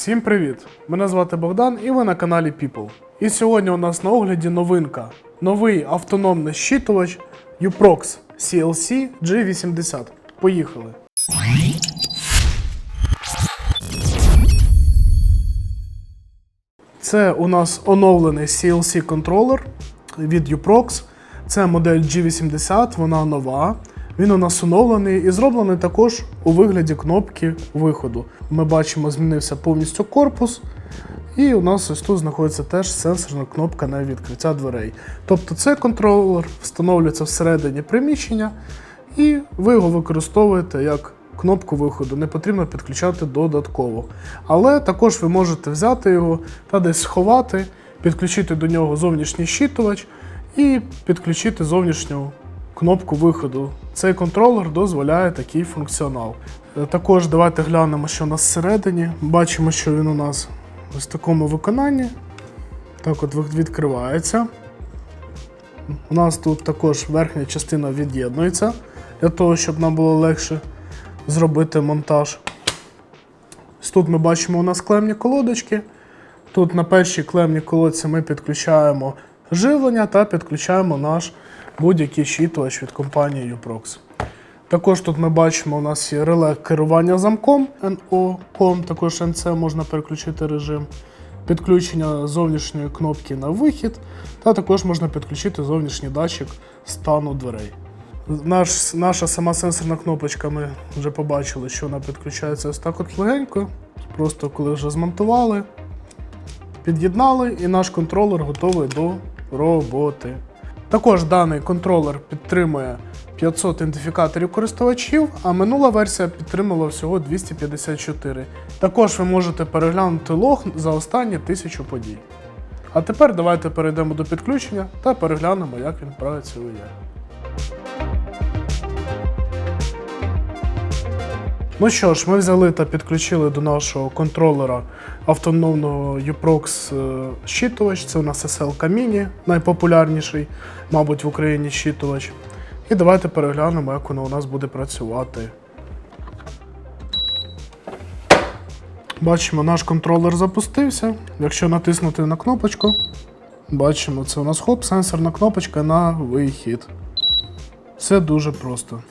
Всім привіт! Мене звати Богдан і ви на каналі People. І сьогодні у нас на огляді новинка. Новий автономний щитувач Uprox CLC G80. Поїхали! Це у нас оновлений CLC контролер від Uprox. Це модель G80, вона нова. Він у нас оновлений і зроблений також у вигляді кнопки виходу. Ми бачимо, змінився повністю корпус. І у нас ось тут знаходиться теж сенсорна кнопка на відкриття дверей. Тобто цей контролер встановлюється всередині приміщення, і ви його використовуєте як кнопку виходу. Не потрібно підключати додатково. Але також ви можете взяти його та десь сховати, підключити до нього зовнішній щитувач і підключити зовнішню кнопку виходу. Цей контролер дозволяє такий функціонал. Е, Також давайте глянемо, що у нас всередині. Бачимо, що він у нас в такому виконанні. Так от відкривається. У нас тут також верхня частина від'єднується для того, щоб нам було легше зробити монтаж. Тут ми бачимо у нас клемні колодочки. Тут на першій клемній колодці ми підключаємо живлення та підключаємо наш будь-який щитувач від компанії Uprox. Також тут ми бачимо, у нас є реле керування замком NO-COM, також NC можна переключити режим, підключення зовнішньої кнопки на вихід, та також можна підключити зовнішній датчик стану дверей. Наш, наша сама сенсорна кнопочка, ми вже побачили, що вона підключається ось так от легенько. Просто коли вже змонтували, під'єднали, і наш контролер готовий до роботи. Також даний контролер підтримує 500 ідентифікаторів користувачів, а минула версія підтримала всього 254. Також ви можете переглянути лог за останні 1000 подій. А тепер давайте перейдемо до підключення та переглянемо, як він працює. Ну що ж, ми взяли та підключили до нашого контролера автономного Uprox е, щитувач. Це у нас SLK Mini, найпопулярніший, мабуть, в Україні щитувач. І давайте переглянемо, як воно у нас буде працювати. Бачимо, наш контролер запустився. Якщо натиснути на кнопочку, бачимо, це у нас хоп, сенсорна кнопочка на вихід. Все дуже просто.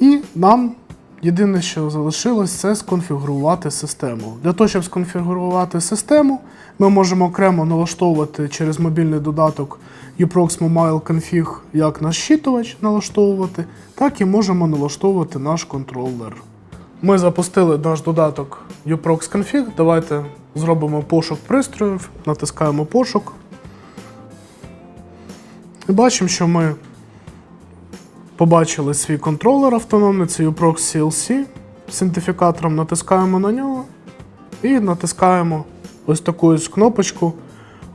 І нам єдине, що залишилось, це сконфігурувати систему. Для того, щоб сконфігурувати систему, ми можемо окремо налаштовувати через мобільний додаток Uprox Mobile Config як наш щитувач налаштовувати, так і можемо налаштовувати наш контролер. Ми запустили наш додаток Uprox Config. Давайте зробимо пошук пристроїв, натискаємо пошук. І бачимо, що ми побачили свій контролер автономний, це Uprox CLC. З ідентифікатором натискаємо на нього і натискаємо ось таку ось кнопочку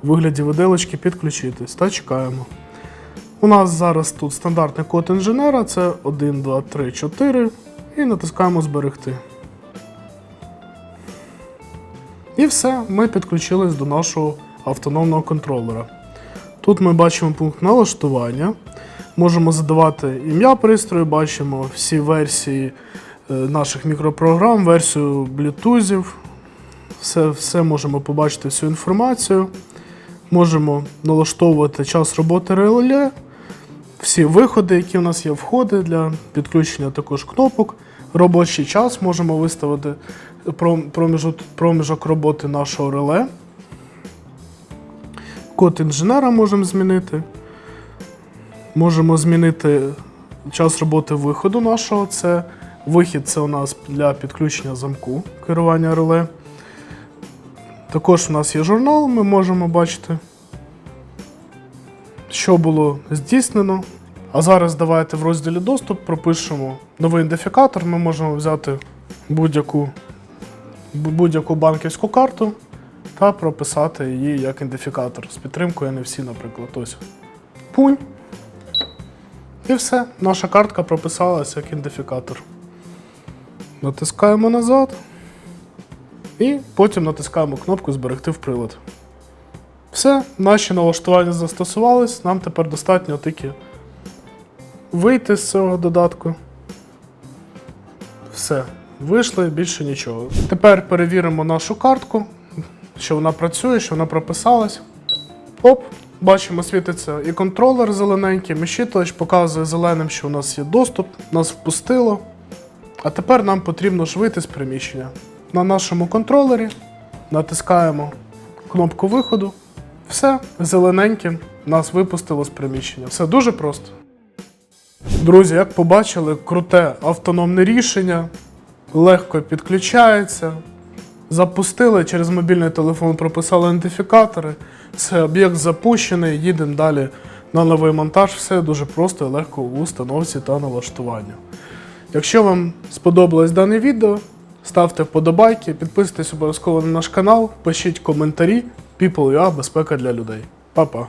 у вигляді виделочки підключитись та чекаємо. У нас зараз тут стандартний код інженера, це 1, 2, 3, 4. І натискаємо зберегти. І все, ми підключились до нашого автономного контролера. Тут ми бачимо пункт налаштування. Можемо задавати ім'я пристрою, бачимо всі версії е, наших мікропрограм, версію Bluetooth. Все, все можемо побачити всю інформацію. Можемо налаштовувати час роботи реле, всі виходи, які у нас є, входи для підключення також кнопок. Робочий час можемо виставити проміжок, проміжок роботи нашого реле. Код інженера можемо змінити. Можемо змінити час роботи виходу нашого. Це вихід це у нас для підключення замку керування реле. Також у нас є журнал, ми можемо бачити, що було здійснено. А зараз давайте в розділі доступ пропишемо новий ідентифікатор. Ми можемо взяти будь-яку будь-яку банківську карту та прописати її як ідентифікатор з підтримкою NFC, наприклад. Ось. Пунь. І все, наша картка прописалася як ідентифікатор. Натискаємо назад. І потім натискаємо кнопку Зберегти в прилад. Все, наші налаштування застосувались. Нам тепер достатньо тільки вийти з цього додатку. Все. Вийшли більше нічого. Тепер перевіримо нашу картку, що вона працює, що вона прописалась. Оп, бачимо, світиться і контролер зелененький, і показує зеленим, що у нас є доступ, нас впустило. А тепер нам потрібно ж вийти з приміщення. На нашому контролері натискаємо кнопку виходу. Все, зелененьким нас випустило з приміщення. Все дуже просто. Друзі, як побачили, круте автономне рішення, легко підключається. Запустили через мобільний телефон, прописали ідентифікатори. Все, об'єкт запущений, їдемо далі на новий монтаж. Все дуже просто і легко у установці та налаштуванню. Якщо вам сподобалось дане відео, ставте вподобайки, підписуйтесь обов'язково на наш канал, пишіть коментарі. People.ua – безпека для людей. Па-па!